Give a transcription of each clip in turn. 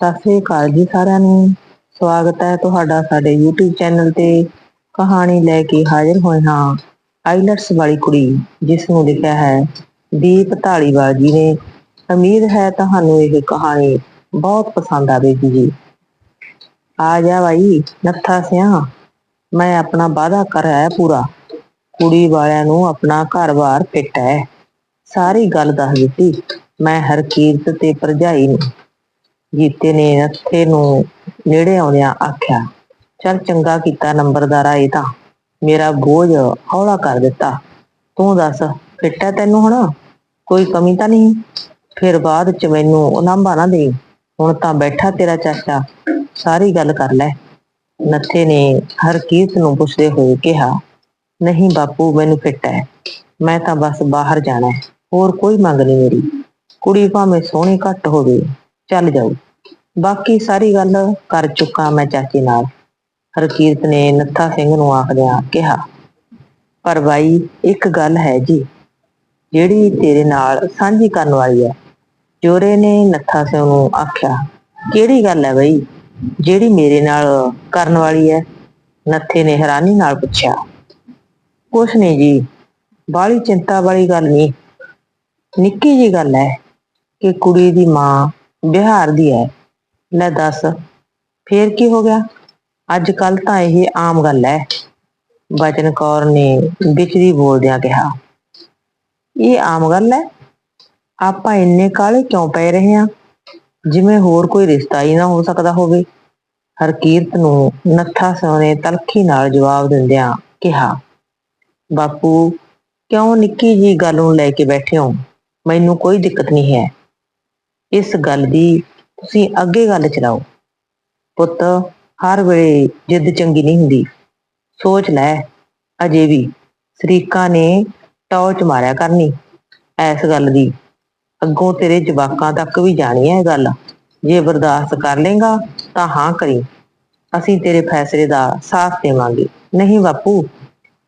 ਸਤਿ ਸ੍ਰੀ ਅਕਾਲ ਜੀ ਸਾਰਿਆਂ ਨੂੰ। ਸਵਾਗਤ ਹੈ ਤੁਹਾਡਾ ਸਾਡੇ YouTube ਚੈਨਲ ਤੇ। ਕਹਾਣੀ ਲੈ ਕੇ ਹਾਜ਼ਰ ਹੋਏ ਹਾਂ ਆਈਲਟਸ ਵਾਲੀ ਕੁੜੀ, ਜਿਸ ਨੂੰ ਲਿਖਿਆ ਹੈ ਦੀਪ ਢਾਲੀਵਾਲ ਜੀ ਨੇ। ਉਮੀਦ ਹੈ ਤੁਹਾਨੂੰ ਇਹ ਕਹਾਣੀ ਬਹੁਤ ਪਸੰਦ ਆਵੇਗੀ ਜੀ। ਆ ਜਾ ਭਾਈ ਨੱਥਾ ਸਿਆ। ਮੈਂ ਆਪਣਾ ਵਾਅਦਾ ਕਰਾਇਆ ਪੂਰਾ। ਕੁੜੀ ਵਾਲਿਆਂ ਨੂੰ ਆਪਣਾ ਘਰ-ਬਾਰ ਫਿੱਟ ਹੈ ਸਾਰੀ ਗੱਲ ਦੱਸ ਦਿੱਤੀ। ਮੈਂ ਹਰਕੀਰਤ ਤੇ ਭਰਜਾਈ ਨੂੰ। ਜੀਤੇ ਨੇ ਨੱਥੇ ਨੂੰ ਨੇੜੇ ਆਉਂਦਿਆਂ ਆਖਿਆ, ਚੱਲ ਚੰਗਾ ਕੀਤਾ ਨੰਬਰਦਾਰਾ ਇਹ ਤਾਂ। ਮੇਰਾ ਬੋਝ ਹੌਲਾ ਕਰ ਦਿੱਤਾ। ਤੂੰ ਦੱਸ, ਫਿੱਟ ਹੈ ਤੈਨੂੰ ਹੁਣ? ਕੋਈ ਕਮੀ ਤਾਂ ਨਹੀਂ? ਫਿਰ ਬਾਅਦ ਚ ਮੈਨੂੰ ਉਲਾਂਭਾ ਨਾ ਦੇ ਹੁਣ ਤਾਂ ਬੈਠਾ ਤੇਰਾ ਚਾਚਾ। ਸਾਰੀ ਗੱਲ ਕਰ ਲੈ। ਨੱਥੇ ਨੇ ਹਰਕੀਰਤ ਨੂੰ ਪੁੱਛਦੇ ਹੋਏ ਕਿਹਾ, ਨਹੀਂ ਬਾਪੂ, ਮੈਨੂੰ ਫਿੱਟ ਹੈ। ਮੈਂ ਤਾਂ ਬਸ ਬਾਹਰ ਜਾਣਾ ਹੈ। ਹੋਰ ਕੋਈ ਮੰਗ ਨਹੀਂ ਮੇਰੀ। ਕੁੜੀ ਭਾਵੇਂ ਸੋਹਣੀ ਘੱਟ ਹੋਵੇ, ਚੱਲ ਜਾਓ ਬਾਕੀ ਸਾਰੀ ਗੱਲ ਕਰ ਚੁੱਕਾ ਮੈਂ ਚਾਚੀ ਨਾਲ। ਹਰਕੀਰਤ ਨੇ ਨੱਥਾ ਸਿੰਘ ਨੂੰ ਆਖਦਿਆਂ ਕਿਹਾ, ਪਰ ਬਾਈ, ਇੱਕ ਗੱਲ ਹੈ ਜੀ, ਜਿਹੜੀ ਤੇਰੇ ਨਾਲ ਸਾਂਝੀ ਕਰਨ ਵਾਲੀ ਹੈ। ਜੋਰੇ ਨੇ ਨੱਥਾ ਸਿੰਘ ਨੂੰ ਆਖਿਆ, ਕਿਹੜੀ ਗੱਲ ਹੈ ਬਈ, ਜਿਹੜੀ ਮੇਰੇ ਨਾਲ ਕਰਨ ਵਾਲੀ ਹੈ? ਨੱਥੇ ਨੇ ਹੈਰਾਨੀ ਨਾਲ ਪੁੱਛਿਆ, ਕੁਛ ਨਹੀਂ ਜੀ, ਬਾਹਲੀ ਚਿੰਤਾ ਵਾਲੀ ਗੱਲ ਨਹੀਂ। ਨਿੱਕੀ ਜੀ ਗੱਲ ਹੈ ਕਿ ਕੁੜੀ ਦੀ ਮਾਂ ਬਿਹਾਰ ਦੀ ਹੈ। ਲੈ ਦੱਸ। ਫੇਰ ਕੀ ਹੋ ਗਿਆ? ਅੱਜ ਕੱਲ ਤਾਂ ਇਹ ਆਮ ਗੱਲ ਹੈ ਬਚਨ ਕੌਰ ਨੇ ਵਿਚਰੀ ਬੋਲਦਿਆਂ ਕਿਹਾ, ਇਹ ਆਮ ਗੱਲ ਹੈ ਆਪਾਂ ਇੰਨੇ ਕਾਲੇ ਕਿਉਂ ਪੈ ਰਹੇ ਹਾਂ ਜਿਵੇਂ ਹੋਰ ਕੋਈ ਰਿਸ਼ਤਾ ਹੀ ਨਾ ਹੋ ਸਕਦਾ ਹੋਵੇ। ਹਰਕੀਰਤ ਨੂੰ ਨੱਥਾ ਸੋਨੇ ਤਲਖੀ ਨਾਲ ਜਵਾਬ ਦਿੰਦਿਆਂ ਕਿਹਾ, ਬਾਪੂ, ਕਿਉਂ ਨਿੱਕੀ ਜੀ ਗੱਲ ਨੂੰ ਲੈ ਕੇ ਬੈਠੇ ਹੋ? ਮੈਨੂੰ ਕੋਈ ਦਿੱਕਤ ਨਹੀਂ ਹੈ। ਇਸ ਗੱਲ ਦੀ ਤੁਸੀਂ ਅੱਗੇ ਗੱਲ ਚਲਾਓ। ਪੁੱਤ, ਹਰ ਵੇਲੇ ਜਿੱਦ ਚੰਗੀ ਨਹੀਂ ਹੁੰਦੀ। ਸੋਚ ਲੈ, ਅਜੇ ਵੀ। ਸਰੀਕਾ ਨੇ ਟੌਚ ਮਾਰਿਆ ਕਰਨੀ ਐਸ ਗੱਲ ਦੀ। ਅੱਗੋਂ ਤੇਰੇ ਜਵਾਕਾਂ ਤੱਕ ਵੀ ਜਾਣੀ ਹੈ ਇਹ ਗੱਲ। ਜੇ ਬਰਦਾਸ਼ਤ ਕਰ ਲੇਗਾ ਤਾਂ ਹਾਂ ਕਰੀ। ਅਸੀਂ ਤੇਰੇ ਫੈਸਲੇ ਦਾ ਸਾਥ ਦੇਵਾਂਗੇ। ਨਹੀਂ ਬਾਪੂ,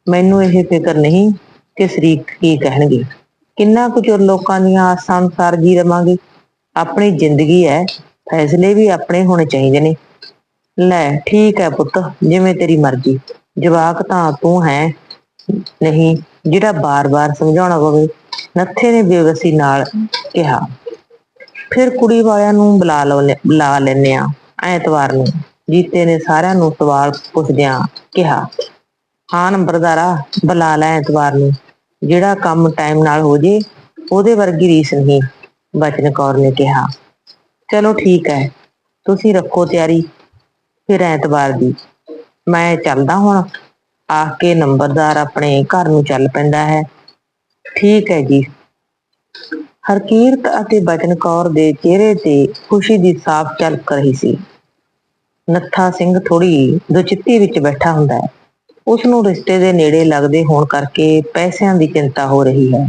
ਮੈਨੂੰ ਇਹ ਫਿਕਰ ਨਹੀਂ ਕਿ ਸ਼ਰੀਕ ਕੀ ਕਹਿਣਗੇ। ਕਿੰਨਾ ਕੁ ਚਿਰ ਲੋਕਾਂ ਦੀਆਂ ਆਸਾਂ ਅਨੁਸਾਰ ਜੀ ਰਵਾਂਗੇ? ਆਪਣੀ ਜ਼ਿੰਦਗੀ ਹੈ, ਫੈਸਲੇ ਵੀ ਆਪਣੇ ਹੋਣੇ ਚਾਹੀਦੇ ਨੇ। ਲੈ, ਠੀਕ ਹੈ ਪੁੱਤ, ਜਿਵੇਂ ਤੇਰੀ ਮਰਜ਼ੀ। ਜਵਾਕ ਤਾਂ ਤੂੰ ਹੈ। ਨਹੀਂ, ਜਿਹੜਾ ਬਾਰ-ਬਾਰ ਸਮਝਾਉਣਾ ਪਵੇ ਨੱਥੇ ਨੇ ਬੇਵਸੀ ਨਾਲ ਕਿਹਾ। ਫਿਰ ਕੁੜੀ ਵਾਲਿਆਂ ਨੂੰ ਬੁਲਾ ਲਓ ਬੁਲਾ ਲੈਨੇ ਆ ਐਤਵਾਰ ਨੂੰ। ਜੀਤੇ ਨੇ ਸਾਰਿਆਂ ਨੂੰ ਸਵਾਲ ਪੁੱਛਦਿਆਂ ਕਿਹਾ, ਹਾਂ ਨੰਬਰਦਾਰਾ, ਬੁਲਾ ਲੈ ਐਤਵਾਰ ਨੂੰ। ਜਿਹੜਾ ਕੰਮ ਟਾਈਮ ਨਾਲ ਹੋ ਜੇ, ਉਹਦੇ ਵਰਗੀ ਰੀਸ ਨਹੀਂ। ਬਚਨ ਕੌਰ ਨੇ ਕਿਹਾ, ਚਲੋ ਠੀਕ ਹੈ, ਤੁਸੀਂ ਰੱਖੋ ਤਿਆਰੀ ਫਿਰ ਐਤਵਾਰ ਦੀ। ਮੈਂ ਚੱਲਦਾ ਹੁਣ, ਆਖ ਕੇ ਨੰਬਰਦਾਰ ਆਪਣੇ ਘਰ ਨੂੰ ਚੱਲ ਪੈਂਦਾ ਹੈ। ਠੀਕ ਹੈ ਜੀ। ਹਰਕੀਰਤ ਅਤੇ ਬਚਨ ਕੌਰ ਦੇ ਚਿਹਰੇ ਤੇ ਖੁਸ਼ੀ ਦੀ ਸਾਫ਼ ਝਲਕ ਰਹੀ ਸੀ। ਨੱਥਾ ਸਿੰਘ ਥੋੜੀ ਦੁਚਿੱਤੀ ਵਿੱਚ ਬੈਠਾ ਹੁੰਦਾ ਹੈ। ਉਸ ਨੂੰ ਰਿਸ਼ਤੇ ਦੇ ਨੇੜੇ ਲੱਗਦੇ ਹੋਣ ਕਰਕੇ ਪੈਸਿਆਂ ਦੀ ਚਿੰਤਾ ਹੋ ਰਹੀ ਹੈ,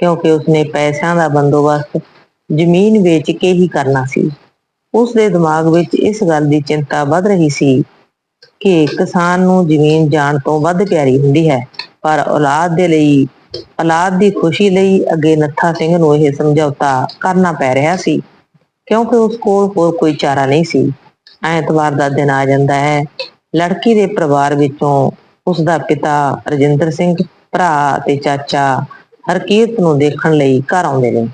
ਕਿਉਂਕਿ ਉਸਨੇ ਪੈਸਿਆਂ ਦਾ ਬੰਦੋਬਸਤ ਜ਼ਮੀਨ ਵੇਚ ਕੇ ਹੀ ਕਰਨਾ ਸੀ। ਉਸ ਦੇ ਦਿਮਾਗ ਵਿੱਚ ਇਸ ਗੱਲ ਦੀ ਚਿੰਤਾ ਵੱਧ ਰਹੀ ਸੀ ਕਿ ਕਿਸਾਨ ਨੂੰ ਜ਼ਮੀਨ ਜਾਣ ਤੋਂ ਵੱਧ ਪਿਆਰੀ ਹੁੰਦੀ ਹੈ, ਪਰ ਔਲਾਦ ਦੇ ਲਈ, ਔਲਾਦ ਦੀ ਖੁਸ਼ੀ ਲਈ ਅੱਗੇ ਨੱਥਾ ਸਿੰਘ ਨੂੰ ਇਹ ਸਮਝੌਤਾ ਕਰਨਾ ਪੈ ਰਿਹਾ ਸੀ, ਕਿਉਂਕਿ ਉਸ ਕੋਲ ਹੋਰ ਕੋਈ ਚਾਰਾ ਨਹੀਂ ਸੀ। ਐਤਵਾਰ ਦਾ ਦਿਨ ਆ ਜਾਂਦਾ ਹੈ। ਲੜਕੀ ਦੇ ਪਰਿਵਾਰ ਵਿੱਚੋਂ ਉਸ ਦਾ ਪਿਤਾ ਰਜਿੰਦਰ ਸਿੰਘ, ਭਰਾ ਤੇ ਚਾਚਾ ਹਰਕੀਰਤ ਨੂੰ ਦੇਖਣ ਲਈ ਘਰ ਆਉਂਦੇ ਨੇ।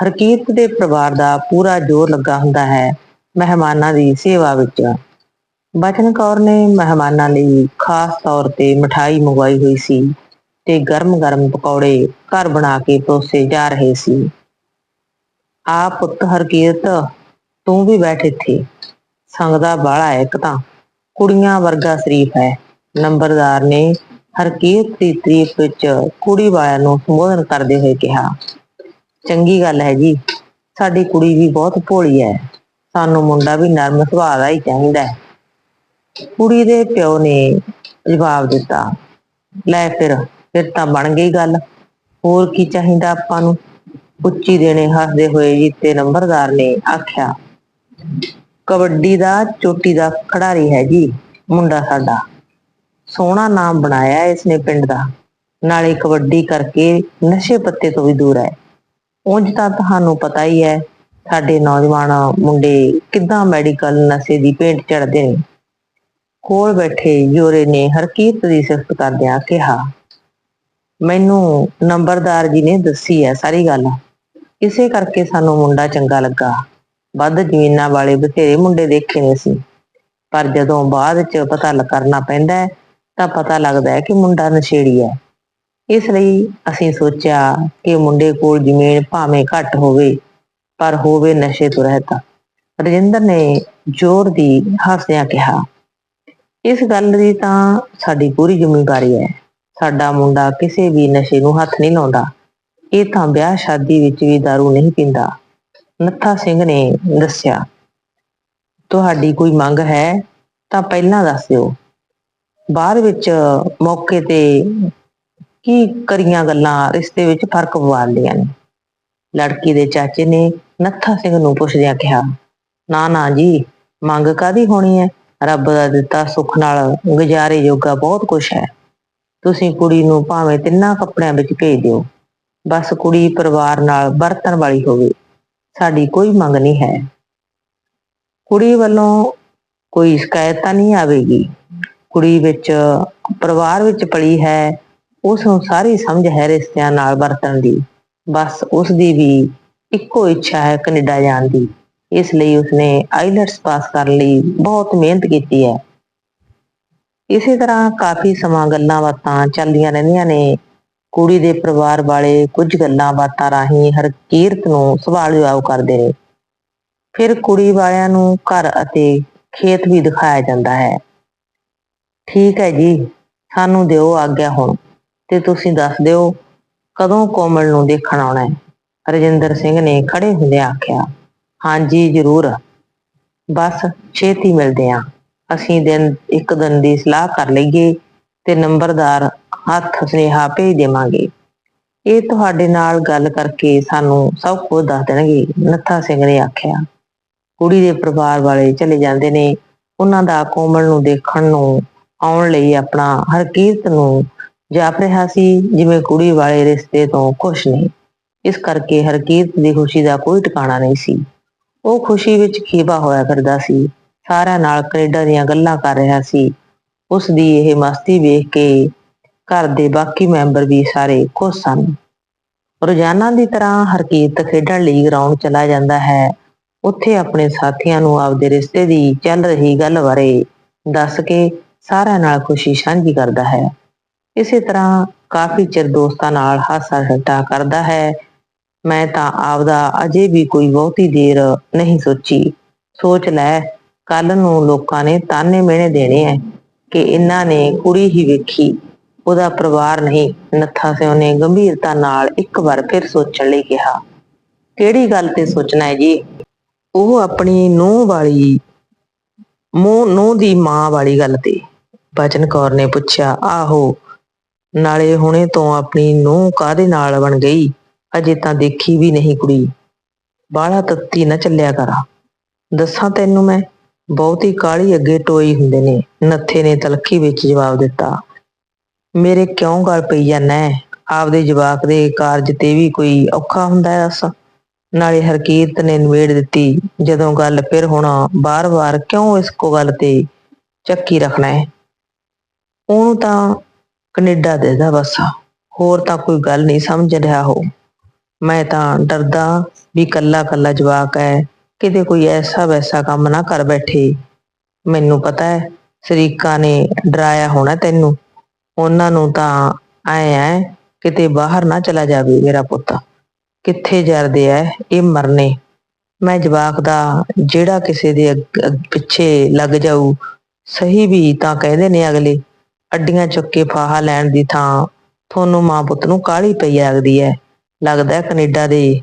ਹਰਕੀਰਤ ਦੇ ਪਰਿਵਾਰ ਦਾ ਪੂਰਾ ਜ਼ੋਰ ਲੱਗਾ ਹੁੰਦਾ ਹੈ ਮਹਿਮਾਨਾਂ ਦੀ ਸੇਵਾ ਵਿੱਚ। ਬਚਨ ਕੌਰ ਨੇ ਮਹਿਮਾਨਾਂ ਲਈ ਖਾਸ ਤੌਰ ਤੇ ਮਠਾਈ ਮੰਗਵਾਈ ਹੋਈ ਸੀ ਤੇ ਗਰਮ-ਗਰਮ ਪਕੌੜੇ ਘਰ ਬਣਾ ਕੇ ਪਰੋਸੇ ਜਾ ਰਹੇ ਸੀ। ਆ ਪੁੱਤ ਹਰਕੀਰਤ, ਤੂੰ ਵੀ ਬੈਠ ਇੱਥੇ। ਸੰਗਦਾ ਬਾਲਾ ਹੈ ਇੱਕ ਤਾਂ। ਕੁੜੀਆਂ ਵਰਗਾ ਸ਼ਰੀਫ ਹੈ। ਨੰਬਰਦਾਰ ਨੇ ਹਰਕੀਰਤ ਦੀ ਤਰੀਫ ਵਿੱਚ ਕੁੜੀ ਵਾਲਿਆਂ ਨੂੰ ਸੰਬੋਧਨ ਕਰਦੇ ਹੋਏ ਕਿਹਾ। ਚੰਗੀ ਗੱਲ ਹੈ ਜੀ। ਸਾਡੀ ਕੁੜੀ ਵੀ ਬਹੁਤ ਭੋਲੀ ਹੈ। ਸਾਨੂੰ ਮੁੰਡਾ ਵੀ ਨਰਮ ਸੁਭਾਅ ਦਾ ਹੀ ਚਾਹੀਦਾ ਹੈ। ਕੁੜੀ ਦੇ ਪਿਓ ਨੇ ਜਵਾਬ ਦਿੱਤਾ, ਲੈ ਫਿਰ ਫਿਰ ਤਾਂ ਬਣ ਗਈ ਗੱਲ। ਹੋਰ ਕੀ ਚਾਹੀਦਾ ਆਪਾਂ ਨੂੰ? ਉੱਚੀ ਦੇਣੇ ਹੱਸਦੇ ਹੋਏ ਜੀਤੇ ਨੰਬਰਦਾਰ ਨੇ ਆਖਿਆ, ਕਬੱਡੀ ਦਾ ਚੋਟੀ ਦਾ ਖਿਡਾਰੀ ਹੈ ਜੀ, ਮੁੰਡਾ ਸਾਡਾ। ਸੋਹਣਾ ਨਾਮ ਬਣਾਇਆ ਇਸ ਨੇ ਪਿੰਡ ਦਾ। ਨਾਲੇ ਕਬੱਡੀ ਕਰਕੇ ਨਸ਼ੇ ਪੱਤੇ ਤੋਂ ਵੀ ਦੂਰ ਹੈ। ਉਂਝ ਤਾਂ ਤੁਹਾਨੂੰ ਪਤਾ ਹੀ ਹੈ, ਸਾਡੇ ਨੌਜਵਾਨ ਮੁੰਡੇ ਕਿੱਦਾਂ ਮੈਡੀਕਲ ਨਸ਼ੇ ਦੀ ਭੇਂਟ ਚੜਦੇ ਨੇ। ਕੋਲ ਬੈਠੇ ਜੋਰੇ ਨੇ ਹਰਕੀਰਤ ਦੀ ਸਿਫਤ ਕਰਦਿਆਂ ਕਿਹਾ, ਮੈਨੂੰ ਨੰਬਰਦਾਰ ਜੀ ਨੇ ਦੱਸੀ ਹੈ ਸਾਰੀ ਗੱਲ। ਇਸੇ ਕਰਕੇ ਸਾਨੂੰ ਮੁੰਡਾ ਚੰਗਾ ਲੱਗਾ। ਵੱਧ ਜ਼ਮੀਨਾਂ ਵਾਲੇ ਬਥੇਰੇ ਮੁੰਡੇ ਦੇਖੇ ਨੇ ਸੀ ਪਰ ਜਦੋਂ ਬਾਅਦ ਚ ਪਤਾ ਕਰਨਾ ਪੈਂਦਾ ਹੈ, ਤਾਂ ਪਤਾ ਲੱਗਦਾ ਹੈ ਕਿ ਮੁੰਡਾ ਨਸ਼ੇੜੀ ਹੈ। ਇਸ ਲਈ ਅਸੀਂ ਸੋਚਿਆ ਕਿ ਮੁੰਡੇ ਕੋਲ ਜ਼ਮੀਨ ਭਾਵੇਂ ਘੱਟ ਹੋਵੇ, ਪਰ ਹੋਵੇ ਨਸ਼ੇ ਤੋਂ ਰਹਿਤਾ। ਰਜਿੰਦਰ ਨੇ ਜ਼ੋਰ ਦੀ ਹਾਸਿਆਂ ਕਿਹਾ, ਇਸ ਗੱਲ ਦੀ ਤਾਂ ਸਾਡੀ ਪੂਰੀ ਜ਼ਿੰਮੇਵਾਰੀ ਹੈ। ਸਾਡਾ ਮੁੰਡਾ ਕਿਸੇ ਵੀ ਨਸ਼ੇ ਨੂੰ ਹੱਥ ਨਹੀਂ ਲਾਉਂਦਾ। ਇਹ ਤਾਂ ਵਿਆਹ ਸ਼ਾਦੀ ਵਿੱਚ ਵੀ दारू ਨਹੀਂ ਪੀਂਦਾ। ਨੱਥਾ ਸਿੰਘ ਨੇ ਦੱਸਿਆ, ਤੁਹਾਡੀ ਕੋਈ ਮੰਗ ਹੈ ਤਾਂ ਪਹਿਲਾਂ ਦੱਸ ਦਿਓ। ਬਾਅਦ ਵਿੱਚ ਮੌਕੇ ਤੇ ਕੀ ਕਰੀਆਂ ਗੱਲਾਂ? ਰਿਸ਼ਤੇ ਵਿੱਚ ਫ਼ਰਕ ਪਵਾ ਲਿਆ ਨੇ। ਲੜਕੀ ਦੇ ਚਾਚੇ ਨੇ ਨੱਥਾ ਸਿੰਘ ਨੂੰ ਪੁੱਛਦਿਆਂ ਕਿਹਾ, ਨਾ ਨਾ ਜੀ, ਮੰਗ ਕਾਦੀ ਹੋਣੀ ਹੈ ਰੱਬ ਦਾ ਦਿੱਤਾ ਸੁੱਖ ਨਾਲ ਗੁਜ਼ਾਰੇ ਯੋਗਾ ਬਹੁਤ ਕੁਛ ਹੈ ਤੁਸੀਂ ਕੁੜੀ ਨੂੰ ਭਾਵੇਂ ਤਿੰਨਾਂ ਕੱਪੜਿਆਂ ਵਿੱਚ ਭੇਜ ਦਿਓ। ਬਸ ਕੁੜੀ ਪਰਿਵਾਰ ਨਾਲ ਵਰਤਣ ਵਾਲੀ ਹੋਵੇ। ਸਾਡੀ ਕੋਈ ਮੰਗ ਨਹੀਂ ਹੈ। ਕੁੜੀ ਵੱਲੋਂ ਕੋਈ ਸ਼ਿਕਾਇਤ ਤਾਂ ਨਹੀਂ ਆਵੇਗੀ। ਕੁੜੀ ਵਿੱਚ ਪਰਿਵਾਰ ਵਿੱਚ ਪਲੀ ਹੈ। ਉਸ ਨੂੰ ਸਾਰੀ ਸਮਝ ਹੈ ਰਿਸ਼ਤਿਆਂ ਨਾਲ ਵਰਤਣ ਦੀ। ਬਸ ਉਸ ਦੀ ਵੀ ਇੱਕੋ ਇੱਛਾ ਹੈ ਕੈਨੇਡਾ ਜਾਣ ਦੀ। ਇਸ ਲਈ ਉਸਨੇ ਆਈਲਟਸ ਪਾਸ ਕਰਨ ਲਈ ਬਹੁਤ ਮਿਹਨਤ ਕੀਤੀ ਹੈ। ਇਸੇ ਤਰ੍ਹਾਂ ਕਾਫੀ ਸਮਾਂ ਗੱਲਾਂ ਬਾਤਾਂ ਚੱਲਦੀਆਂ ਰਹਿੰਦੀਆਂ ਨੇ। ਕੁੜੀ ਦੇ ਪਰਿਵਾਰ ਵਾਲੇ ਕੁਝ ਗੱਲਾਂ ਬਾਤਾਂ ਰਾਹੀਂ ਹਰਕੀਰਤ ਨੂੰ ਸਵਾਲ ਜਵਾਬ ਕਰਦੇ ਨੇ। ਫਿਰ ਕੁੜੀ ਵਾਲਿਆਂ ਨੂੰ ਘਰ ਅਤੇ ਖੇਤ ਵੀ ਦਿਖਾਇਆ ਜਾਂਦਾ ਹੈ। ਠੀਕ ਹੈ ਜੀ, ਸਾਨੂੰ ਦਿਓ ਆਗਿਆ ਹੁਣ। ਤੇ ਤੁਸੀਂ ਦੱਸ ਦਿਓ, ਕਦੋਂ ਕੋਮਲ ਨੂੰ ਦੇਖਣ ਆਉਣਾ ਹੈ? ਰਜਿੰਦਰ ਸਿੰਘ ਨੇ ਖੜੇ ਹੁੰਦਿਆਂ ਆਖਿਆ, ਹਾਂਜੀ, ਜ਼ਰੂਰ। ਬਸ ਛੇਤੀ ਮਿਲਦੇ ਆਂ ਅਸੀਂ ਦਿਨ, ਇੱਕ ਦਿਨ ਦੀ ਸਲਾਹ ਕਰ ਲਈਏ ਤੇ ਨੰਬਰਦਾਰ ਹੱਥ ਸੁਨੇਹਾ ਭੇਜ ਦੇਵਾਂਗੇ। ਇਹ ਤੁਹਾਡੇ ਨਾਲ ਗੱਲ ਕਰਕੇ ਸਾਨੂੰ ਸਭ ਕੁਝ ਦੱਸ ਦੇਣਗੇ, ਨੱਥਾ ਸਿੰਘ ਨੇ ਆਖਿਆ। ਕੁੜੀ ਦੇ ਪਰਿਵਾਰ ਵਾਲੇ ਚਲੇ ਜਾਂਦੇ ਨੇ। ਉਹਨਾਂ ਦਾ ਕੋਮਲ ਨੂੰ ਦੇਖਣ ਨੂੰ ਆਉਣ ਲਈ ਆਪਣਾ ਹਰਕੀਰਤ ਨੂੰ ਜਾਪ ਰਿਹਾ ਸੀ, ਜਿਵੇਂ ਕੁੜੀ ਵਾਲੇ ਰਿਸ਼ਤੇ ਤੋਂ ਖੁਸ਼ ਨਹੀਂ। ਇਸ ਕਰਕੇ ਹਰਕੀਰਤ ਦੀ ਖੁਸ਼ੀ ਦਾ ਕੋਈ ਟਿਕਾਣਾ ਨਹੀਂ ਸੀ। ਉਹ ਖੁਸ਼ੀ ਵਿੱਚ ਖੀਵਾ ਹੋਇਆ ਕਰਦਾ ਸੀ। ਸਾਰਿਆਂ ਨਾਲ ਕੈਨੇਡਾ ਦੀਆਂ ਗੱਲਾਂ ਕਰ ਰਿਹਾ ਸੀ। ਉਸ ਦੀ ਇਹ ਮਸਤੀ ਵੇਖ ਕੇ ਘਰ ਦੇ ਬਾਕੀ ਮੈਂਬਰ ਵੀ ਸਾਰੇ ਖੁਸ਼ ਸਨ। ਰੋਜ਼ਾਨਾ ਦੀ ਤਰ੍ਹਾਂ ਹਰਕੀਰਤ ਖੇਡਣ ਲਈ ਗਰਾਊਂਡ ਚਲਾ ਜਾਂਦਾ ਹੈ। ਉੱਥੇ ਆਪਣੇ ਸਾਥੀਆਂ ਨੂੰ ਆਪਦੇ ਰਿਸ਼ਤੇ ਦੀ ਚੱਲ ਰਹੀ ਗੱਲ ਬਾਰੇ ਦੱਸ ਕੇ ਸਾਰਿਆਂ ਨਾਲ ਖੁਸ਼ੀ ਸਾਂਝੀ ਕਰਦਾ ਹੈ। ਇਸੇ ਤਰ੍ਹਾਂ ਕਾਫੀ ਚਿਰ ਦੋਸਤਾਂ ਨਾਲ ਹਾਸਾ ਠੱਠਾ ਕਰਦਾ ਹੈ। ਮੈਂ ਤਾਂ ਆਪਦਾ ਅਜੇ ਵੀ ਕੋਈ ਬਹੁਤੀ ਦੇਰ ਨਹੀਂ ਸੋਚੀ। ਸੋਚ ਲੈ, ਕੱਲ ਨੂੰ ਲੋਕਾਂ ਨੇ ਤਾਨੇ ਮਿਹਣੇ ਦੇਣੇ ਐ ਕਿ ਇਹਨਾਂ ਨੇ ਕੁੜੀ ਹੀ ਵੇਖੀ। ਉਹਦਾ ਪਰਿਵਾਰ ਨਹੀਂ, ਨੱਥਾ ਸਿਓ ਨੇ ਗੰਭੀਰਤਾ ਨਾਲ ਇੱਕ ਵਾਰ ਫਿਰ ਸੋਚਣ ਲਈ ਕਿਹਾ। ਕਿਹੜੀ ਗੱਲ ਤੇ ਸੋਚਣਾ ਹੈ ਜੀ? ਉਹ ਆਪਣੀ ਨੂੰਹ ਵਾਲੀ, ਮੂੰਹ, ਨੂੰਹ ਦੀ ਮਾਂ ਵਾਲੀ ਗੱਲ ਤੇ। ਬਚਨ ਕੌਰ ਨੇ ਪੁੱਛਿਆ, ਆਹੋ ਨਾਲੇ ਹੁਣੇ ਤੋਂ ਆਪਣੀ ਨੂੰਹ ਕਾਦੇ ਨਾਲ ਬਣ ਗਈ? ਅਜੇ ਤਾਂ ਦੇਖੀ ਵੀ ਨਹੀਂ ਕੁੜੀ। ਬਾਹਲਾ ਤੱਤੀ ਨਾ ਚੱਲਿਆ ਕਰ। ਦੱਸਾਂ ਤੈਨੂੰ ਮੈਂ, ਬਹੁਤੀ ਕਾਲੀ ਅੱਗੇ ਟੋਈ ਹੁੰਦੇ ਨੇ। ਨੱਥੇ ਨੇ ਤਲਖੀ ਵਿੱਚ ਜਵਾਬ ਦਿੱਤਾ। ਮੇਰੇ ਕਿਉਂ ਗੱਲ ਪਈ ਜਾਂਦਾ ਹੈ? ਆਪਦੇ ਜਵਾਕ ਦੇ ਕਾਰਜ ਤੇ ਵੀ ਕੋਈ ਔਖਾ ਹੁੰਦਾ ਹੈ ਦੱਸ ਨਾਲੇ ਹਰਕੀਰਤ ਨੇ ਨਿਬੇੜ ਦਿੱਤੀ, ਜਦੋਂ ਗੱਲ ਫਿਰ ਹੋਣਾ ਬਾਰ-ਬਾਰ ਕਿਉਂ ਇਸ ਕੋ ਗੱਲ ਤੇ ਚੱਕੀ ਰੱਖਣਾ ਹੈ ਉਹਨੂੰ ਤਾਂ ਕੈਨੇਡਾ ਦੇਦਾ ਬਸ ਹੋਰ ਤਾਂ ਕੋਈ ਗੱਲ ਨਹੀਂ, ਸਮਝ ਰਿਹਾ ਹੋ। ਮੈਂ ਤਾਂ ਡਰਦਾ ਵੀ ਕੱਲਾ ਕੱਲਾ ਜਵਾਕ ਹੈ, ਕਿਤੇ ਕੋਈ ਐਸਾ ਵੈਸਾ ਕੰਮ ਨਾ ਕਰ ਬੈਠੇ। ਮੈਨੂੰ ਪਤਾ ਹੈ, ਸ਼ਰੀਕਾ ਨੇ ਡਰਾਇਆ ਹੋਣਾ ਤੈਨੂੰ। ਉਹਨਾਂ ਨੂੰ ਤਾਂ ਐ ਐ ਕਿਤੇ ਬਾਹਰ ਨਾ ਚਲਾ ਜਾਵੇ ਮੇਰਾ ਪੁੱਤ। ਕਿੱਥੇ ਜਰਦੇ ਐ, ਇਹ ਮਰਨੇ। ਮੈਂ ਜਵਾਕ ਦਾ ਜਿਹੜਾ ਕਿਸੇ ਦੇ ਪਿੱਛੇ ਲੱਗ ਜਾਊ, ਸਹੀ ਵੀ ਤਾਂ ਕਹਿੰਦੇ ਨੇ ਅਗਲੇ। ਅੱਡੀਆਂ ਚੁੱਕ ਕੇ ਫਾਹਾ ਲੈਣ ਦੀ ਥਾਂ ਤੁਹਾਨੂੰ ਮਾਂ ਪੁੱਤ ਨੂੰ ਕਾਹਲੀ ਪਈ ਲੱਗਦੀ ਹੈ ਲੱਗਦਾ ਹੈ ਕੈਨੇਡਾ ਦੇ।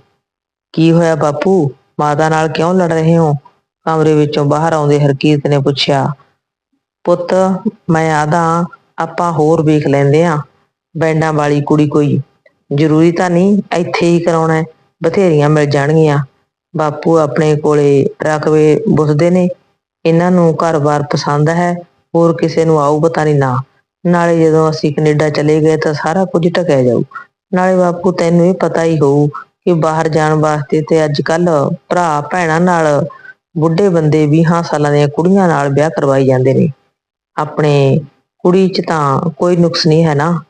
ਕੀ ਹੋਇਆ ਬਾਪੂ? ਮਾਤਾ ਨਾਲ ਕਿਉਂ ਲੜ ਰਹੇ ਹੋ? ਕਮਰੇ ਵਿੱਚੋਂ ਬਾਹਰ ਆਉਂਦੇ ਹਰਕੀਰਤ ਨੇ ਪੁੱਛਿਆ। ਪੁੱਤ, ਮੈਂ ਆਦਾ ਆਪਾਂ ਹੋਰ ਵੇਖ ਲੈਂਦੇ ਆ ਬੈਂਡਾਂ ਵਾਲੀ ਕੁੜੀ ਕੋਈ ਜ਼ਰੂਰੀ ਤਾਂ ਨਹੀਂ, ਇੱਥੇ ਹੀ ਕਰਾਉਣਾ ਬਥੇਰੀਆਂ ਮਿਲ ਜਾਣਗੀਆਂ। ਬਾਪੂ ਆਪਣੇ ਕੋਲੇ ਰਕਵੇ ਬੁੱਝਦੇ ਨੇ। ਇਹਨਾਂ ਨੂੰ ਘਰ-ਬਾਰ ਪਸੰਦ ਹੈ, ਹੋਰ ਕਿਸੇ ਨੂੰ ਆਊ ਪਤਾ ਨਹੀਂ ਨਾ। ਨਾਲੇ ਜਦੋਂ ਅਸੀਂ ਕੈਨੇਡਾ ਚਲੇ ਗਏ ਤਾਂ ਸਾਰਾ ਕੁਝ ਢਕਿਆ ਜਾਊ। ਨਾਲੇ ਬਾਪੂ, ਤੈਨੂੰ ਇਹ ਪਤਾ ਹੀ ਹੋਊ ਕਿ ਬਾਹਰ ਜਾਣ ਵਾਸਤੇ ਤੇ ਅੱਜ ਕੱਲ ਭਰਾ ਭੈਣਾਂ ਨਾਲ ਬੁੱਢੇ ਬੰਦੇ 20 ਸਾਲਾਂ ਦੀਆਂ ਕੁੜੀਆਂ ਨਾਲ ਵਿਆਹ ਕਰਵਾਈ ਜਾਂਦੇ ਨੇ। ਆਪਣੇ ਕੁੜੀ 'ਚ ਤਾਂ ਕੋਈ ਨੁਕਸ ਨਹੀਂ ਹੈ ਨਾ।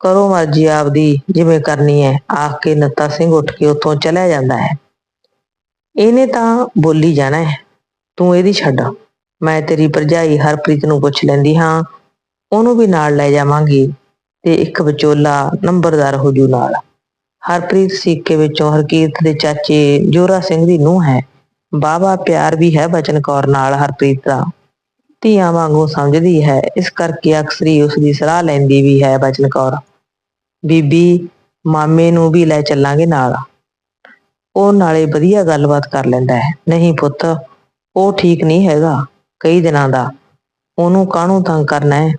ਕਰੋ ਮਰਜ਼ੀ ਆਪਦੀ, ਜਿਵੇਂ ਕਰਨੀ ਹੈ, ਆਖ ਕੇ ਨੱਤਾ ਸਿੰਘ ਉੱਠ ਕੇ ਉੱਥੋਂ ਚਲਿਆ ਜਾਂਦਾ ਹੈ। ਇਹਨੇ ਤਾਂ ਬੋਲੀ ਜਾਣਾ ਹੈ। ਤੂੰ ਇਹਦੀ ਛੱਡ। ਮੈਂ ਤੇਰੀ ਭਰਜਾਈ ਹਰਪ੍ਰੀਤ ਨੂੰ ਪੁੱਛ ਲੈਂਦੀ ਹਾਂ ਉਹਨੂੰ ਵੀ ਨਾਲ ਲੈ ਜਾਵਾਂਗੀ ਤੇ ਇੱਕ ਵਿਚੋਲਾ ਨੰਬਰਦਾਰ ਹੋ ਜੂ ਨਾਲ। ਹਰਪ੍ਰੀਤ ਸਿੱਕੇ ਵਿੱਚੋਂ ਹਰਕੀਰਤ ਦੇ ਚਾਚੇ ਜੋਰਾ ਸਿੰਘ ਦੀ ਨੂੰਹ ਹੈ। ਬਾਬਾ ਪਿਆਰ ਵੀ ਹੈ ਬਚਨ ਕੌਰ ਨਾਲ ਹਰਪ੍ਰੀਤ ਦਾ। ਧੀਆਂ ਵਾਂਗੂ ਸਮਝਦੀ ਹੈ, ਇਸ ਕਰਕੇ ਅਕਸਰੀ ਉਸ ਦੀ ਸਲਾਹ ਲੈਂਦੀ ਵੀ ਹੈ ਬਚਨ ਕੌਰ। ਬੀਬੀ, ਮਾਮੇ ਨੂੰ ਵੀ ਲੈ ਚੱਲਾਂਗੇ ਨਾਲ। ਉਹ ਨਾਲੇ ਵਧੀਆ ਗੱਲਬਾਤ ਕਰ ਲੈਂਦਾ ਹੈ। ਨਹੀਂ ਪੁੱਤ, ਉਹ ਠੀਕ ਨਹੀਂ ਹੈਗਾ, ਕਈ ਦਿਨਾਂ ਦਾ। ਉਹਨੂੰ ਕਾਹਨੂੰ ਤੰਗ ਕਰਨਾ ਹੈ?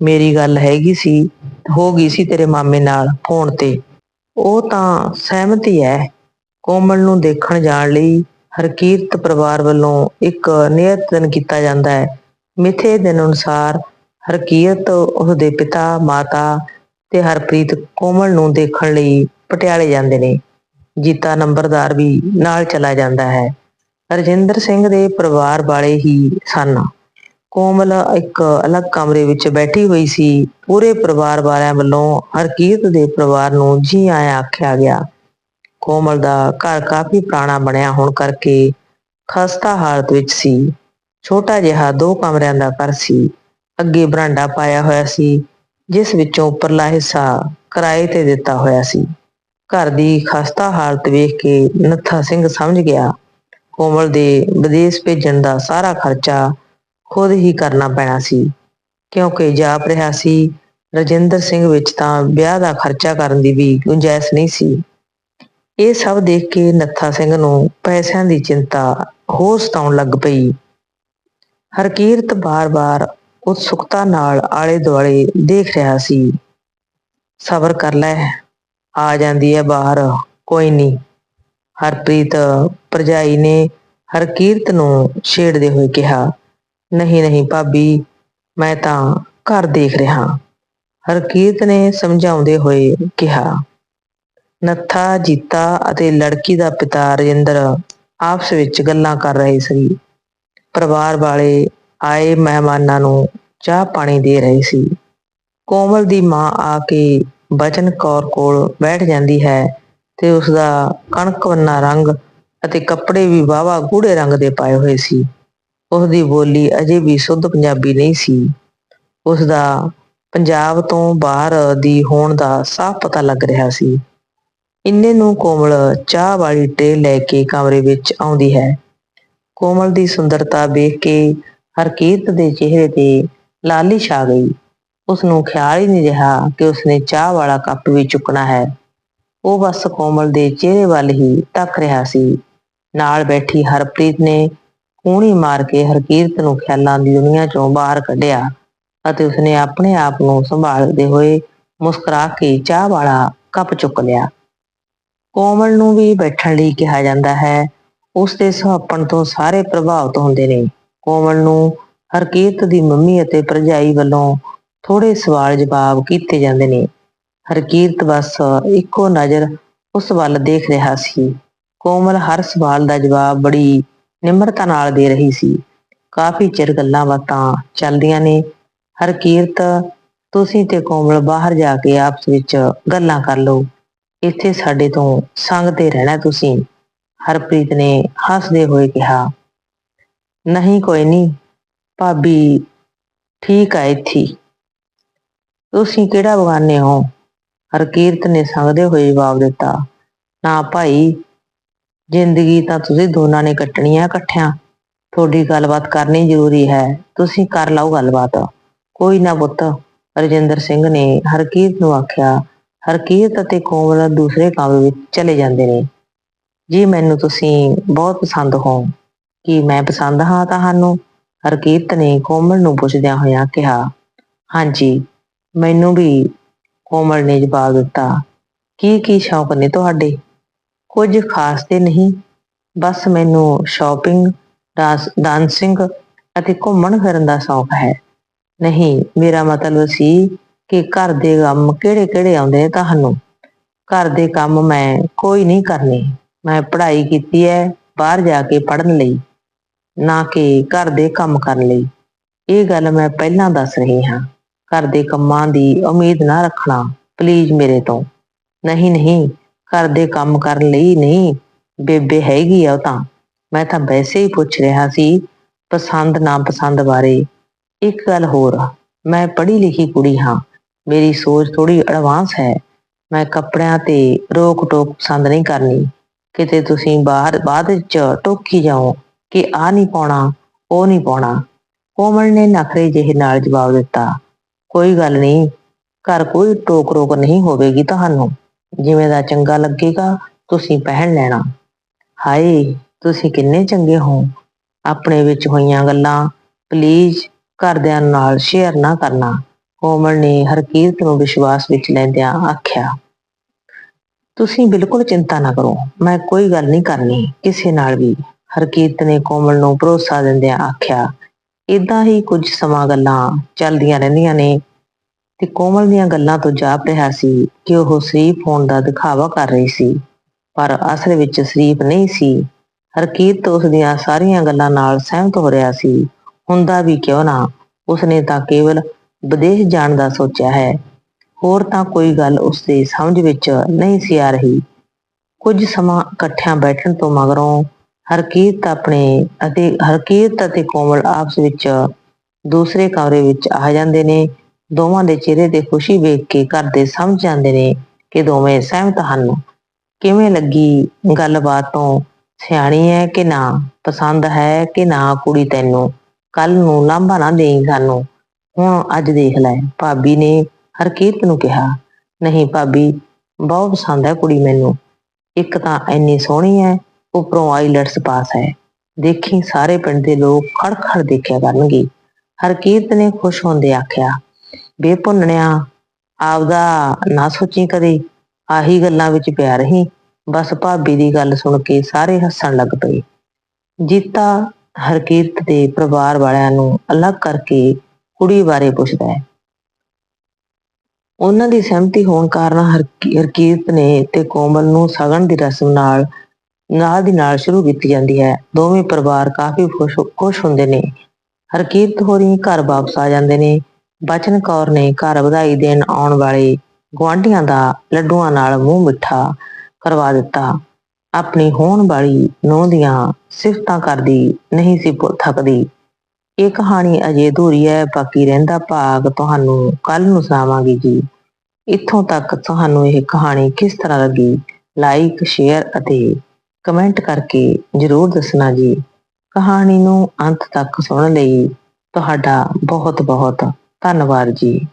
ਮੇਰੀ ਗੱਲ ਹੈਗੀ ਸੀ, ਹੋ ਗਈ ਸੀ ਤੇਰੇ ਮਾਮੇ ਨਾਲ ਫੋਨ ਤੇ। ਉਹ ਤਾਂ ਸਹਿਮਤੀ ਹੈ ਕੋਮਲ ਨੂੰ ਦੇਖਣ ਜਾਣ ਲਈ ਹਰਕੀਰਤ ਪਰਿਵਾਰ ਵੱਲੋਂ ਇੱਕ ਨਿਯਤ ਦਿਨ ਕੀਤਾ ਜਾਂਦਾ ਹੈ ਮਿੱਥੇ ਦਿਨ ਅਨੁਸਾਰ ਹਰਕੀਰਤ ਉਸਦੇ ਪਿਤਾ, ਮਾਤਾ ਤੇ ਹਰਪ੍ਰੀਤ ਕੋਮਲ ਨੂੰ ਦੇਖਣ ਲਈ ਪਟਿਆਲੇ ਜਾਂਦੇ ਨੇ। ਜੀਤਾ ਨੰਬਰਦਾਰ ਵੀ ਨਾਲ ਚਲਾ ਜਾਂਦਾ ਹੈ। ਰਜਿੰਦਰ ਸਿੰਘ ਦੇ ਪਰਿਵਾਰ ਵਾਲੇ ਹੀ ਸਨ। ਕੋਮਲ ਇੱਕ ਅਲੱਗ ਕਮਰੇ ਵਿੱਚ ਬੈਠੀ ਹੋਈ ਸੀ। ਪੂਰੇ ਪਰਿਵਾਰ ਵਾਲਿਆਂ ਵੱਲੋਂ ਹਰਕੀਰਤ ਦੇ ਪਰਿਵਾਰ ਨੂੰ ਜੀ ਆਇਆਂ ਆਖਿਆ ਗਿਆ। ਕੋਮਲ ਦਾ ਘਰ ਕਾਫੀ ਪੁਰਾਣਾ ਬਣਿਆ ਹੋਣ ਕਰਕੇ ਖਸਤਾ ਹਾਲਤ ਵਿੱਚ ਸੀ। ਛੋਟਾ ਜਿਹਾ ਦੋ ਕਮਰਿਆਂ ਦਾ ਘਰ ਸੀ। ਅੱਗੇ ਬਰਾਂਡਾ ਪਾਇਆ ਹੋਇਆ ਸੀ, ਜਿਸ ਵਿੱਚੋਂ ਉੱਪਰਲਾ ਹਿੱਸਾ ਕਿਰਾਏ ਤੇ ਦਿੱਤਾ ਹੋਇਆ ਸੀ। ਘਰ ਦੀ ਖਸਤਾ ਹਾਲਤ ਵੇਖ ਕੇ ਨੱਥਾ ਸਿੰਘ ਸਮਝ ਗਿਆ। ਕੋਮਲ ਦੇ ਵਿਦੇਸ਼ ਭੇਜਣ ਦਾ ਸਾਰਾ ਖਰਚਾ ਖੁਦ ਹੀ ਕਰਨਾ ਪੈਣਾ ਸੀ। ਕਿਉਂਕਿ ਜਾਪ ਰਿਹਾ ਸੀ, ਰਜਿੰਦਰ ਸਿੰਘ ਵਿੱਚ ਤਾਂ ਵਿਆਹ ਦਾ ਖਰਚਾ ਕਰਨ ਦੀ ਵੀ ਗੁੰਜਾਇਸ਼ ਨਹੀਂ ਸੀ। ਇਹ ਸਭ ਦੇਖ ਕੇ ਨੱਥਾ ਸਿੰਘ ਨੂੰ ਪੈਸਿਆਂ ਦੀ ਚਿੰਤਾ ਹੋਰ ਸਤਾਉਣ ਲੱਗ ਪਈ। ਹਰਕੀਰਤ ਬਾਰ-ਬਾਰ ਉਤਸੁਕਤਾ ਨਾਲ ਆਲੇ ਦੁਆਲੇ ਦੇਖ ਰਿਹਾ ਸੀ। ਸਬਰ ਕਰ ਲੈ, ਆ ਜਾਂਦੀ ਹੈ ਬਾਹਰ, ਕੋਈ ਨਹੀਂ। ਹਰਪ੍ਰੀਤ ਭਰਜਾਈ ਨੇ ਹਰਕੀਰਤ ਨੂੰ ਛੇੜਦੇ ਹੋਏ ਕਿਹਾ ਨਹੀਂ ਨਹੀਂ ਭਾਬੀ, ਮੈਂ ਤਾਂ ਘਰ ਦੇਖ ਰਿਹਾ। ਹਰਕੀਰਤ ਨੇ ਸਮਝਾਉਂਦੇ ਹੋਏ ਕਿਹਾ, ਨੱਥਾ, ਜੀਤਾ ਅਤੇ ਲੜਕੀ ਦਾ ਪਿਤਾ ਰਜਿੰਦਰ ਆਪਸ ਵਿੱਚ ਗੱਲਾਂ ਕਰ ਰਹੇ ਸੀ। ਪਰਿਵਾਰ ਵਾਲੇ ਆਏ ਮਹਿਮਾਨਾਂ ਨੂੰ ਚਾਹ ਪਾਣੀ ਦੇ ਰਹੇ ਸੀ। ਕੋਮਲ ਦੀ ਮਾਂ ਆ ਕੇ ਬਚਨ ਕੌਰ ਕੋਲ ਬੈਠ ਜਾਂਦੀ ਹੈ ਤੇ ਉਸ ਦਾ ਕਣਕ ਵੰਨਾ ਰੰਗ ਅਤੇ ਕੱਪੜੇ ਵੀ ਵਾਵਾ ਗੂੜੇ ਰੰਗ ਦੇ ਪਾਏ ਹੋਏ ਸੀ। ਉਸ ਬੋਲੀ ਅਜੇ ਵੀ ਸ਼ੁੱਧ ਪੰਜਾਬੀ ਨਹੀਂ ਸੀ। ਉਸ ਦਾ ਪੰਜਾਬ ਤੋਂ ਬਾਹਰ ਦੀ ਹੋਣ ਦਾ ਸਾਫ਼ ਪਤਾ ਲੱਗ ਰਿਹਾ ਸੀ। ਇੰਨੇ ਨੂੰ ਕੋਮਲ ਚਾਹ ਵਾਲੀ ਟਰੇ ਲੈ ਕੇ ਕਮਰੇ ਵਿੱਚ ਆਉਂਦੀ ਹੈ। ਕੋਮਲ ਦੀ ਸੁੰਦਰਤਾ ਵੇਖ ਕੇ ਹਰਕੀਰਤ ਦੇ ਚਿਹਰੇ ਤੇ ਲਾਲੀ ਛਾ ਗਈ। ਉਸ ਨੂੰ ਖਿਆਲ ਹੀ ਨਹੀਂ ਰਿਹਾ ਕਿ ਉਸਨੇ ਚਾਹ ਵਾਲਾ ਕੱਪ ਵੀ ਚੁੱਕਣਾ ਹੈ। ਉਹ ਬਸ ਕੋਮਲ ਦੇ ਚਿਹਰੇ ਵੱਲ ਹੀ ਤੱਕ ਰਿਹਾ ਸੀ। ਨਾਲ ਬੈਠੀ ਹਰਪ੍ਰੀਤ ਨੇ ਕੂਣੀ ਮਾਰ ਕੇ ਹਰਕੀਰਤ ਨੂੰ ਖਿਆਲਾਂ ਦੀ ਦੁਨੀਆ ਚੋਂ ਬਾਹਰ ਕੱਢਿਆ ਅਤੇ ਉਸਨੇ ਆਪਣੇ ਆਪ ਨੂੰ ਸੰਭਾਲਦੇ ਹੋਏ ਮੁਸਕਰਾ ਕੇ ਚਾਹ ਵਾਲਾ ਕੱਪ ਚੁੱਕ ਲਿਆ। ਕੋਮਲ ਨੂੰ ਵੀ ਬੈਠਣ ਲਈ ਕਿਹਾ ਜਾਂਦਾ ਹੈ। ਉਸ ਦੇ ਸੁਹੱਪਣ ਤੋਂ ਸਾਰੇ ਪ੍ਰਭਾਵਿਤ ਹੁੰਦੇ ਨੇ। ਕੋਮਲ ਨੂੰ ਹਰਕੀਰਤ ਦੀ ਮੰਮੀ ਅਤੇ ਭਰਜਾਈ ਵੱਲੋਂ ਥੋੜੇ ਸਵਾਲ ਜਵਾਬ ਕੀਤੇ ਜਾਂਦੇ ਨੇ। ਹਰਕੀਰਤ ਬਸ ਇੱਕੋ ਨਜ਼ਰ ਉਸ ਵੱਲ ਦੇਖ ਰਿਹਾ ਸੀ। ਕੋਮਲ ਹਰ ਸਵਾਲ ਦਾ ਜਵਾਬ ਬੜੀ ਨਿਮਰਤਾ ਨਾਲ ਦੇ ਰਹੀ ਸੀ। ਕਾਫੀ ਚਿਰ ਗੱਲਾਂ ਬਾਤਾਂ ਚੱਲਦੀਆਂ ਨੇ। ਹਰਕੀਰਤ, ਤੁਸੀਂ ਤੇ ਕੋਮਲ ਬਾਹਰ ਜਾ ਕੇ ਆਪਸ ਵਿੱਚ ਗੱਲਾਂ ਕਰ ਲਓ। ਇੱਥੇ ਸਾਡੇ ਤੋਂ ਸੰਗ ਤੇ ਰਹਿਣਾ ਤੁਸੀਂ। ਹਰਪ੍ਰੀਤ ਨੇ ਹੱਸਦੇ ਹੋਏ ਕਿਹਾ, ਨਹੀਂ, ਕੋਈ ਨਹੀਂ। ਭਾਬੀ ਠੀਕ ਆ ਇੱਥੇ। ਤੁਸੀਂ ਕਿਹੜਾ ਬਗਾਨੇ ਹੋ? ਹਰਕੀਰਤ ਨੇ ਸੰਗਦੇ ਹੋਏ ਜਵਾਬ ਦਿੱਤਾ, ਨਾ ਭਾਈ ਜ਼ਿੰਦਗੀ ਤਾਂ ਤੁਸੀਂ ਦੋਨਾਂ ਨੇ ਕੱਟਣੀ ਆ ਇਕੱਠਿਆਂ। ਤੁਹਾਡੀ ਗੱਲਬਾਤ ਕਰਨੀ ਜ਼ਰੂਰੀ ਹੈ। ਤੁਸੀਂ ਕਰ ਲਓ ਗੱਲਬਾਤ। ਕੋਈ ਨਾ ਪੁੱਤ, ਰਜਿੰਦਰ ਸਿੰਘ ਨੇ ਹਰਕੀਰਤ ਨੂੰ ਆਖਿਆ, ਹਰਕੀਰਤ ਅਤੇ ਕੋਮਲ ਦੂਸਰੇ ਕਮਰੇ ਵਿੱਚ ਚਲੇ ਜਾਂਦੇ ਨੇ। ਜੀ, ਮੈਨੂੰ ਤੁਸੀਂ ਬਹੁਤ ਪਸੰਦ ਹੋ। ਕੀ ਮੈਂ ਪਸੰਦ ਹਾਂ ਤੁਹਾਨੂੰ ਹਰਕੀਰਤ ਨੇ ਕੋਮਲ ਨੂੰ ਪੁੱਛਦਿਆਂ ਹੋਇਆਂ ਕਿਹਾ, ਹਾਂਜੀ, ਮੈਨੂੰ ਵੀ ਕੋਮਲ ਨੇ ਜਵਾਬ ਦਿੱਤਾ। ਕੀ ਕੀ ਸ਼ੌਕ ਨੇ ਤੁਹਾਡੇ? ਕੁਝ ਖਾਸ ਤੇ ਨਹੀਂ। ਬਸ ਮੈਨੂੰ ਸ਼ਾਪਿੰਗ ਡਾਂਸਿੰਗ ਅਤੇ ਘੁੰਮਣ ਫਿਰਨ ਦਾ ਸ਼ੌਕ ਹੈ। ਨਹੀਂ, ਮੇਰਾ ਮਤਲਬ ਸੀ ਕਿ ਘਰ ਦੇ ਕੰਮ ਕਿਹੜੇ ਕਿਹੜੇ ਆਉਂਦੇ ਨੇ ਤੁਹਾਨੂੰ। ਘਰ ਦੇ ਕੰਮ ਮੈਂ ਕੋਈ ਨਹੀਂ ਕਰਨੇ। ਮੈਂ ਪੜ੍ਹਾਈ ਕੀਤੀ ਹੈ ਬਾਹਰ ਜਾ ਕੇ ਪੜ੍ਹਨ ਲਈ, ਨਾ ਕਿ ਘਰ ਦੇ ਕੰਮ ਕਰਨ ਲਈ। ਇਹ ਗੱਲ ਮੈਂ ਪਹਿਲਾਂ ਦੱਸ ਰਹੀ ਹਾਂ। ਘਰ ਦੇ ਕੰਮਾਂ ਦੀ ਉਮੀਦ ਨਾ ਰੱਖਣਾ ਪਲੀਜ਼ ਮੇਰੇ ਤੋਂ। ਨਹੀਂ ਨਹੀਂ ਘਰ ਦੇ ਕੰਮ ਕਰਨ ਲਈ ਨਹੀਂ, ਬੇਬੇ ਹੈਗੀ ਆ ਉਹ ਤਾਂ। ਮੈਂ ਤਾਂ ਵੈਸੇ ਹੀ ਪੁੱਛ ਰਿਹਾ ਸੀ, ਪਸੰਦ ਨਾ ਪਸੰਦ ਬਾਰੇ। ਇੱਕ ਗੱਲ ਹੋਰ ਮੈਂ ਪੜ੍ਹੀ ਲਿਖੀ ਕੁੜੀ ਹਾਂ। ਮੇਰੀ ਸੋਚ ਥੋੜੀ ਐਡਵਾਂਸ ਹੈ। ਮੈਂ ਕੱਪੜਿਆਂ ਤੇ ਰੋਕ ਟੋਕ ਪਸੰਦ ਨਹੀਂ ਕਰਨੀ। ਕਿਤੇ ਤੁਸੀਂ ਬਾਹਰ, ਬਾਅਦ ਵਿੱਚ ਟੋਕੀ ਜਾਓ ਕਿ ਆ ਨਹੀਂ ਪਾਉਣਾ, ਉਹ ਨਹੀਂ ਪਾਉਣਾ। ਕੋਮਲ ਨੇ ਨਖਰੇ ਜਿਹੇ ਨਾਲ ਜਵਾਬ ਦਿੱਤਾ, ਕੋਈ ਗੱਲ ਨਹੀਂ, ਘਰ ਕੋਈ ਟੋਕ ਰੋਕ ਨਹੀਂ ਹੋਵੇਗੀ ਤੁਹਾਨੂੰ। ਜਿਵੇਂ ਦਾ ਚੰਗਾ ਲੱਗੇਗਾ, ਤੁਸੀਂ ਪਹਿਨ ਲੈਣਾ। ਹਾਏ, ਤੁਸੀਂ ਕਿੰਨੇ ਚੰਗੇ ਹੋ। ਆਪਣੇ ਵਿੱਚ ਹੋਈਆਂ ਗੱਲਾਂ ਪਲੀਜ਼ ਘਰਦਿਆਂ ਨਾਲ ਸ਼ੇਅਰ ਨਾ ਕਰਨਾ। ਕੋਮਲ ਨੇ ਹਰਕੀਰਤ ਨੂੰ ਵਿਸ਼ਵਾਸ ਵਿੱਚ ਲੈਂਦਿਆਂ ਆਖਿਆ, ਤੁਸੀਂ ਬਿਲਕੁਲ ਚਿੰਤਾ ਨਾ ਕਰੋ, ਮੈਂ ਕੋਈ ਗੱਲ ਨਹੀਂ ਕਰਨੀ, ਕਿਸੇ ਨਾਲ ਵੀ। ਹਰਕੀਰਤ ਨੇ ਕੋਮਲ ਨੂੰ ਭਰੋਸਾ ਦਿੰਦਿਆਂ ਆਖਿਆ ਇਦਾਂ ਹੀ ਕੁਝ ਸਮਾਂ ਗੱਲਾਂ ਚੱਲਦੀਆਂ ਰਹਿੰਦੀਆਂ ਨੇ। ਤੇ ਕੋਮਲ ਦੀਆਂ ਗੱਲਾਂ ਤੋਂ ਜਾਪ ਰਿਹਾ ਸੀ ਕਿ ਉਹ ਸ਼ਰੀਫ ਹੋਣ ਦਾ ਦਿਖਾਵਾ ਕਰ ਰਹੀ ਸੀ, ਪਰ ਅਸਲ ਵਿੱਚ ਸ਼ਰੀਫ ਨਹੀਂ ਸੀ। ਹਰਕੀਰਤ ਉਸ ਦੀਆਂ ਸਾਰੀਆਂ ਗੱਲਾਂ ਨਾਲ ਸਹਿਮਤ ਹੋ ਰਿਹਾ ਸੀ। ਹੁੰਦਾ ਵੀ ਕਿਉਂ ਨਾ, ਉਸਨੇ ਤਾਂ ਕੇਵਲ ਵਿਦੇਸ਼ ਜਾਣ ਦਾ ਸੋਚਿਆ ਹੈ। ਹੋਰ ਤਾਂ ਕੋਈ ਗੱਲ ਉਸਦੇ ਸਮਝ ਵਿੱਚ ਨਹੀਂ ਸੀ ਆ ਰਹੀ। ਕੁਝ ਸਮਾਂ ਇਕੱਠਿਆਂ ਬੈਠਣ ਤੋਂ ਮਗਰੋਂ ਹਰਕੀਰਤ ਆਪਣੇ ਅਤੇ ਹਰਕੀਰਤ ਅਤੇ ਕੋਮਲ ਆਪਸ ਵਿੱਚ ਦੂਸਰੇ ਕਮਰੇ ਵਿੱਚ ਆ ਜਾਂਦੇ ਨੇ ਦੋਵਾਂ ਦੇ ਚਿਹਰੇ ਤੇ ਖੁਸ਼ੀ ਵੇਖ ਕੇ ਘਰ ਦੇ ਸਮਝ ਜਾਂਦੇ ਨੇ ਕਿ ਦੋਵੇਂ ਸਹਿਮਤ ਹਨ। ਕਿਵੇਂ ਲੱਗੀ ਗੱਲਬਾਤ ਤੋਂ? ਸਿਆਣੀ ਹੈ ਕਿ ਨਾ? ਪਸੰਦ ਹੈ ਕਿ ਨਾ ਕੁੜੀ ਤੈਨੂੰ? ਕੱਲ ਨੂੰ ਲਾਂਭਾ ਨਾ ਦੇਈ ਸਾਨੂੰ? ਹੁਣ ਅੱਜ ਦੇਖ ਲੈ, ਭਾਬੀ ਨੇ ਹਰਕੀਰਤ ਨੂੰ ਕਿਹਾ। ਨਹੀਂ ਭਾਬੀ, ਬਹੁਤ ਪਸੰਦ ਹੈ ਕੁੜੀ ਮੈਨੂੰ। ਇੱਕ ਤਾਂ ਇੰਨੀ ਸੋਹਣੀ ਹੈ, ਉੱਪਰੋਂ ਆਈਲੈਟਸ ਪਾਸ ਹੈ। ਦੇਖੀ ਸਾਰੇ ਪਿੰਡ ਦੇ ਲੋਕ ਖੜ-ਖੜ ਦੇਖਿਆ ਕਰਨਗੇ। ਹਰਕੀਰਤ ਨੇ ਖੁਸ਼ ਹੁੰਦੇ ਆਖਿਆ ਬੇ ਬੇਭੁੰਨਣਿਆ ਆਪਦਾ ਨਾ ਸੋਚੀ ਕਦੇ, ਆਹੀ ਗੱਲਾਂ ਵਿੱਚ ਪਿਆ ਰਹੀ। ਬਸ ਭਾਬੀ ਦੀ ਗੱਲ ਸੁਣ ਕੇ ਸਾਰੇ ਹੱਸਣ ਲੱਗ ਪਏ। ਜੀਤਾ ਹਰਕੀਰਤ ਦੇ ਪਰਿਵਾਰ ਵਾਲਿਆਂ ਨੂੰ ਅਲੱਗ ਕਰਕੇ ਕੁੜੀ ਬਾਰੇ ਪੁੱਛਦਾ ਹੈ। ਉਹਨਾਂ ਦੀ ਸਹਿਮਤੀ ਹੋਣ ਕਾਰਨ ਹਰਕੀ- ਹਰਕੀਰਤ ਨੇ ਤੇ ਕੋਮਲ ਨੂੰ ਸਗਨ ਦੀ ਰਸਮ ਨਾਲ ਨਾਲ ਦੀ ਨਾਲ ਸ਼ੁਰੂ ਕੀਤੀ ਜਾਂਦੀ ਹੈ। ਦੋਵੇਂ ਪਰਿਵਾਰ ਕਾਫੀ ਖੁਸ਼ ਖੁਸ਼ ਹੁੰਦੇ ਨੇ। ਹਰਕੀਰਤ ਹੋਰੀ ਘਰ ਵਾਪਸ ਆ ਜਾਂਦੇ ਨੇ। ਬਚਨ ਕੌਰ ਨੇ ਘਰ ਵਧਾਈ ਦੇਣ ਆਉਣ ਵਾਲੇ ਗੁਆਂਢੀਆਂ ਦਾ ਲੱਡੂਆਂ ਨਾਲ ਮੂੰਹ ਮਿੱਠਾ ਕਰਵਾ ਦਿੱਤਾ। ਆਪਣੀ ਹੋਣ ਵਾਲੀ ਨੂੰਹ ਦੀਆਂ ਸਿਫਤਾਂ ਕਰਦੀ ਨਹੀਂ ਸੀ ਭੁ- ਥੱਕਦੀ। ਇਹ ਕਹਾਣੀ ਅਜੇ ਅਧੂਰੀ ਹੈ, ਬਾਕੀ ਰਹਿੰਦਾ ਭਾਗ ਤੁਹਾਨੂੰ ਕੱਲ ਨੂੰ ਸੁਣਾਵਾਂਗੀ ਜੀ। ਇੱਥੋਂ ਤੱਕ ਤੁਹਾਨੂੰ ਇਹ ਕਹਾਣੀ ਕਿਸ ਤਰ੍ਹਾਂ ਲੱਗੀ ਲਾਈਕ ਸ਼ੇਅਰ ਅਤੇ ਕਮੈਂਟ ਕਰਕੇ ਜਰੂਰ ਦੱਸਣਾ ਜੀ। ਕਹਾਣੀ ਨੂੰ ਅੰਤ ਤੱਕ ਸੁਣਨ ਲਈ ਤੁਹਾਡਾ ਬਹੁਤ ਬਹੁਤ ਧੰਨਵਾਦ ਜੀ।